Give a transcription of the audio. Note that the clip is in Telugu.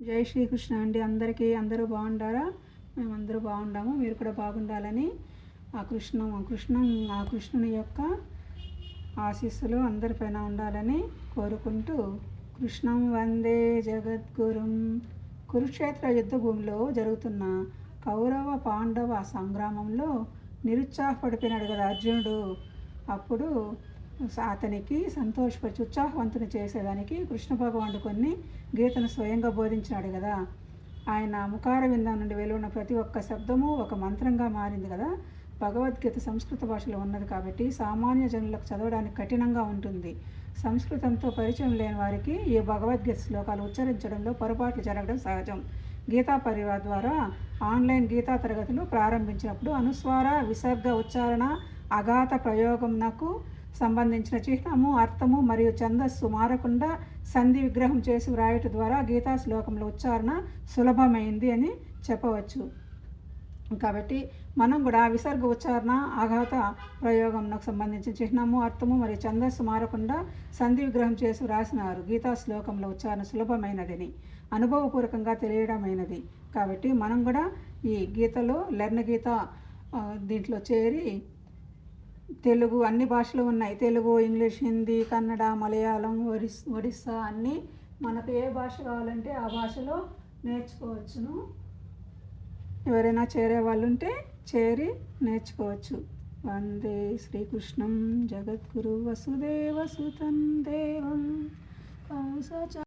జై శ్రీకృష్ణ అండి. అందరికీ అందరూ బాగుండారా? మేమందరూ బాగుండాము. మీరు కూడా బాగుండాలని ఆ కృష్ణం ఆ కృష్ణం ఆ కృష్ణుని యొక్క ఆశీస్సులు అందరిపైన ఉండాలని కోరుకుంటూ కృష్ణం వందే జగద్గురుం. కురుక్షేత్ర యుద్ధ భూమిలో జరుగుతున్న కౌరవ పాండవ సంగ్రామంలో నిరుత్సాహపడిపోయినాడు కదా అర్జునుడు. అప్పుడు అతనికి సంతోషపరిచి ఉత్సాహవంతుని చేసేదానికి కృష్ణ భగవానుడు కొన్ని గీతను స్వయంగా బోధించినాడు కదా. ఆయన ముఖార విందం నుండి వెలువడిన ప్రతి ఒక్క శబ్దము ఒక మంత్రంగా మారింది కదా. భగవద్గీత సంస్కృత భాషలో ఉన్నది కాబట్టి సామాన్య జనులకు చదవడానికి కఠినంగా ఉంటుంది. సంస్కృతంతో పరిచయం లేని వారికి ఈ భగవద్గీత శ్లోకాలు ఉచ్చరించడంలో పొరపాట్లు జరగడం సహజం. గీతా పరివార్ ద్వారా ఆన్లైన్ గీతా తరగతులు ప్రారంభించినప్పుడు అనుస్వార విసర్గ ఉచ్చారణ అఘాత ప్రయోగంనకు సంబంధించిన చిహ్నము అర్థము మరియు ఛందస్సు మారకుండా సంధి విగ్రహం చేసి వ్రాయట ద్వారా గీతా శ్లోకంలో ఉచ్చారణ సులభమైంది అని చెప్పవచ్చు. కాబట్టి మనం కూడా విసర్గ ఉచ్చారణ ఆఘాత ప్రయోగంకు సంబంధించిన చిహ్నము అర్థము మరియు ఛందస్సు మారకుండా సంధి విగ్రహం చేసి వ్రాసినారు. గీతా శ్లోకంలో ఉచ్చారణ సులభమైనదని అనుభవపూర్వకంగా తెలియడమైనది. కాబట్టి మనం కూడా ఈ గీతలో లెర్న గీత దీంట్లో చేరి తెలుగు అన్ని భాషలు ఉన్నాయి. తెలుగు ఇంగ్లీష్ హిందీ కన్నడ మలయాళం ఒరిస్ ఒడిస్సా అన్నీ మనకు ఏ భాష కావాలంటే ఆ భాషలో నేర్చుకోవచ్చును. ఎవరైనా చేరే వాళ్ళు ఉంటే చేరి నేర్చుకోవచ్చు. వందే శ్రీకృష్ణం జగద్గురు వసుదేవ సుతం దేవం.